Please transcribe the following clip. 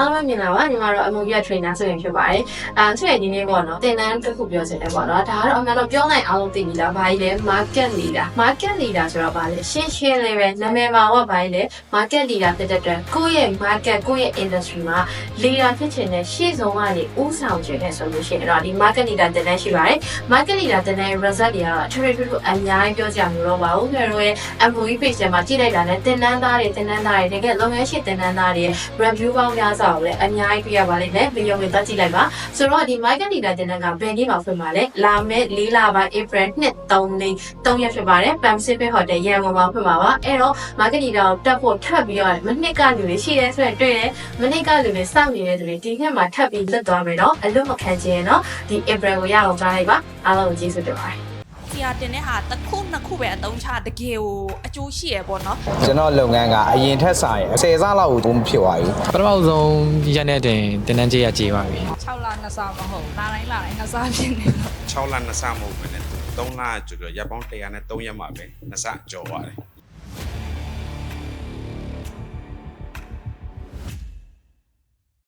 အားလုံးပဲမြင်လာပါညီမတို့အမှုပြ trainer ဆိုရင်ဖြစ်ပါတယ်အာသူရဲ့ဒီနေ့ပေါ့နော်တင်တန်းတစ်ခုပြောချင်တယ်ပေါ့နော်ဒါကတော့အမှန်တော့ပြောနိုင်အောင်လို့သိပြီလားဘာကြီးလဲ market leader market leader ဆိုတော့ဘာလဲရှင်းရှင်းလေးပဲနာမည်မှာကဘာကြီးလဲ market leader ဖြစ်တဲ့အတွက်ကိုယ့်ရဲ့ market ကိုယ့်ရဲ့ industry မှာ leader ဖြစ်ချင်တဲ့ရှေ့ဆုံးကနေဦးဆောင်ခြင်းနဲ့ဆိုလို့ရှိရင်တော့ဒီ market leader တင်တန်းရှိပါတယ် market leader တင်တန်း result တွေကတော့ trade to အများကြီးပြောကြမှာတော့ပါဘူးခင်ဗျားတို့ရဲ့ MOE page ထဲမှာကြည့်လိုက်တာနဲ့တင်တန်းသားတွေတင်တန်းသားတွေတကယ်လုပ်ငန်းရှင်တင်တန်းသားတွေ review ပေါင်းများစွာကိုလည်းအများကြီးပြရပါလိမ့်မယ်ဗီဒီယိုကိုတက်ကြည့်လိုက်ပါဆိုတော့ဒီ market leader တင်တန်းကဘယ်နေ့မှာဖွင့်မှာလဲလာမယ့်၄လပိုင်း April 2 3လေး3ရက်ဖြစ်ပါတယ် Pacific Hotel ရန်ကုန်မှာဖွင့်မှာပါအဲ့တော့ market leader ကိုတက်ဖို့ထပ်ပြီးတော့မနှစ်ကလူတွေရှိတယ်ဆိုရင်တွေ့တယ်မနှစ်ကလူတွေစောင့်နေတဲ့သူတွေဒီနှစ်မှာထပ်ပြီးလွတ်သွားမယ်နော်အလွတ်မခံချင်ရင်တော့ဒီ April ကိုရအောင်ကြားလိုက်ပါအားလုံးကိုကျေးဇူးတင်ပါတယ် ဆရာတင်တဲ့ဟာတစ်ခုနှစ်ခုပဲအသုံးချတကယ်ကိုအကျိုးရှိရပေါ့နော်ကျွန်တော်လုပ်ငန်းကအရင်ထက်စာရင်10ဆလောက်ကိုဖြစ်သွားပြီပထမဆုံးရက်နဲ့တင်တင်တန်းကြေးရကြေးပါပြီ6လနှစ်ဆမဟုတ်လာတိုင်းလာတိုင်းနှစ်ဆဖြစ်နေတော့6လနှစ်ဆမဟုတ်ဘူးနဲ့3လကျော်ကျော်ရပ်ပေါင်း103ရက်မှာပဲနှစ်ဆကျော်သွားတယ်